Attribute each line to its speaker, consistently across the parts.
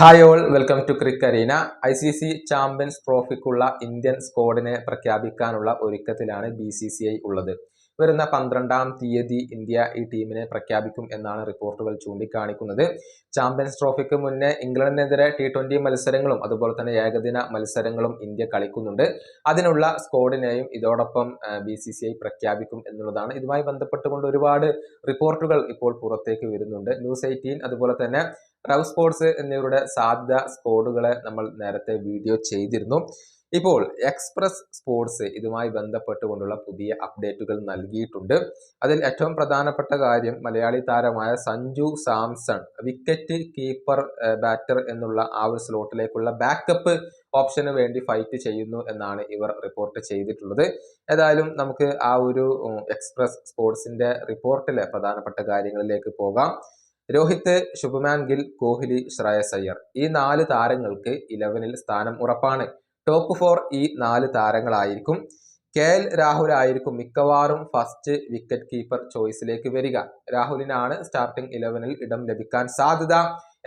Speaker 1: Hi all welcome to crick arena I C C champions ട്രോഫിക്കുള്ള Indian സ്ക്വാഡിനെ പ്രഖ്യാപിക്കാനുള്ള ഒരുക്കത്തിലാണ് B C C I ഉള്ളത്. വരുന്ന പന്ത്രണ്ടാം തീയതി ഇന്ത്യ ഈ ടീമിനെ പ്രഖ്യാപിക്കും എന്നാണ് റിപ്പോർട്ടുകൾ ചൂണ്ടിക്കാണിക്കുന്നത്. ചാമ്പ്യൻസ് ട്രോഫിക്ക് മുന്നേ ഇംഗ്ലണ്ടിനെതിരെ ടി ട്വന്റി മത്സരങ്ങളും അതുപോലെ തന്നെ ഏകദിന മത്സരങ്ങളും ഇന്ത്യ കളിക്കുന്നുണ്ട്. അതിനുള്ള സ്ക്വാഡിനെയും ഇതോടൊപ്പം ബി സി സി ഐ പ്രഖ്യാപിക്കും എന്നുള്ളതാണ്. ഇതുമായി ബന്ധപ്പെട്ടുകൊണ്ട് ഒരുപാട് റിപ്പോർട്ടുകൾ ഇപ്പോൾ പുറത്തേക്ക് വരുന്നുണ്ട്. ന്യൂസ് എയ്റ്റീൻ അതുപോലെ തന്നെ റവ് സ്പോർട്സ് എന്നിവരുടെ സാധ്യത സ്കോഡുകളെ നമ്മൾ നേരത്തെ വീഡിയോ ചെയ്തിരുന്നു. ഇപ്പോൾ എക്സ്പ്രസ് സ്പോർട്സ് ഇതുമായി ബന്ധപ്പെട്ടുകൊണ്ടുള്ള പുതിയ അപ്ഡേറ്റുകൾ നൽകിയിട്ടുണ്ട്. അതിൽ ഏറ്റവും പ്രധാനപ്പെട്ട കാര്യം മലയാളി താരമായ Sanju Samson wicket keeper batter എന്നുള്ള ആ ഒരു സ്ലോട്ടിലേക്കുള്ള ബാക്കപ്പ് ഓപ്ഷന് വേണ്ടി ഫൈറ്റ് ചെയ്യുന്നു എന്നാണ് ഇവർ റിപ്പോർട്ട് ചെയ്തിട്ടുള്ളത്. ഏതായാലും നമുക്ക് ആ ഒരു എക്സ്പ്രസ് സ്പോർട്സിന്റെ റിപ്പോർട്ടിലെ പ്രധാനപ്പെട്ട കാര്യങ്ങളിലേക്ക് പോകാം. രോഹിത് ശുഭമാൻ ഗിൽ കോഹ്ലി ശ്രേയസ് അയ്യർ. ഈ നാല് താരങ്ങൾക്ക് ഇലവനിൽ സ്ഥാനം ഉറപ്പാണ്. ടോപ്പ് ഫോർ ഈ നാല് താരങ്ങളായിരിക്കും. കെ എൽ രാഹുൽ ആയിരിക്കും മിക്കവാറും ഫസ്റ്റ് വിക്കറ്റ് കീപ്പർ ചോയ്സിലേക്ക് വരിക. രാഹുലിനാണ് സ്റ്റാർട്ടിംഗ് ഇലവനിൽ ഇടം ലഭിക്കാൻ സാധ്യത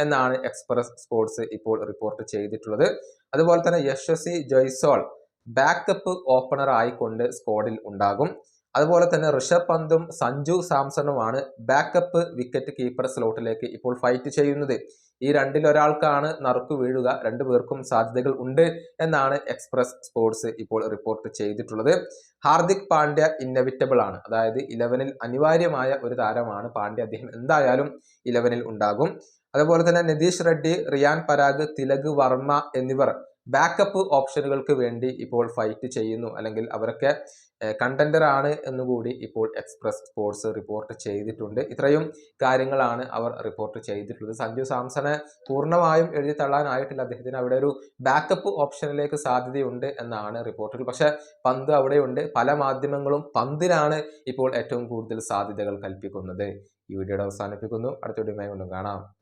Speaker 1: എന്നാണ് എക്സ്പ്രസ് സ്പോർട്സ് ഇപ്പോൾ റിപ്പോർട്ട് ചെയ്തിട്ടുള്ളത്. അതുപോലെ തന്നെ യശസ്വി ജയ്സോൾ ബാക്കപ്പ് ഓപ്പണർ ആയിക്കൊണ്ട് സ്ക്വാഡിൽ ഉണ്ടാകും. അതുപോലെ തന്നെ ഋഷഭ് പന്തും സഞ്ജു സാംസണുമാണ് ബാക്കപ്പ് വിക്കറ്റ് കീപ്പർ സ്ലോട്ടിലേക്ക് ഇപ്പോൾ ഫൈറ്റ് ചെയ്യുന്നത്. ഈ രണ്ടിൽ ഒരാൾക്കാണ് നറുക്കു വീഴുക രണ്ടു പേർക്കും സാധ്യതകൾ ഉണ്ട് എന്നാണ് എക്സ്പ്രസ് സ്പോർട്സ് ഇപ്പോൾ റിപ്പോർട്ട് ചെയ്തിട്ടുള്ളത്. ഹാർദിക് പാണ്ഡ്യ ഇന്നവിറ്റബിൾ ആണ്. അതായത് ഇലവനിൽ അനിവാര്യമായ ഒരു താരമാണ് പാണ്ഡ്യ. അദ്ദേഹം എന്തായാലും ഇലവനിൽ ഉണ്ടാകും. അതുപോലെ തന്നെ നിതീഷ് റെഡ്ഡി റിയാൻ പരാഗ് തിലക് വർമ്മ എന്നിവർ ബാക്കപ്പ് ഓപ്ഷനുകൾക്ക് വേണ്ടി ഇപ്പോൾ ഫൈറ്റ് ചെയ്യുന്നു. അല്ലെങ്കിൽ അവരൊക്കെ കണ്ടന്റർ ആണ് എന്നുകൂടി ഇപ്പോൾ എക്സ്പ്രസ് സ്പോർട്സ് റിപ്പോർട്ട് ചെയ്തിട്ടുണ്ട്. ഇത്രയും കാര്യങ്ങളാണ് അവർ റിപ്പോർട്ട് ചെയ്തിട്ടുള്ളത്. സഞ്ജു സാംസണെ പൂർണമായും എഴുതി തള്ളാനായിട്ടില്ല. അദ്ദേഹത്തിന് അവിടെ ഒരു ബാക്കപ്പ് ഓപ്ഷനിലേക്ക് സാധ്യതയുണ്ട് എന്നാണ് റിപ്പോർട്ടുകൾ പക്ഷേ പന്ത് അവിടെയുണ്ട്. പല മാധ്യമങ്ങളും പന്തിനാണ് ഇപ്പോൾ ഏറ്റവും കൂടുതൽ സാധ്യതകൾ കൽപ്പിക്കുന്നത്. ഈ വീഡിയോയുടെ അവസാനിപ്പിക്കുന്നു. അടുത്ത വീഡിയോ കൊണ്ടും കാണാം.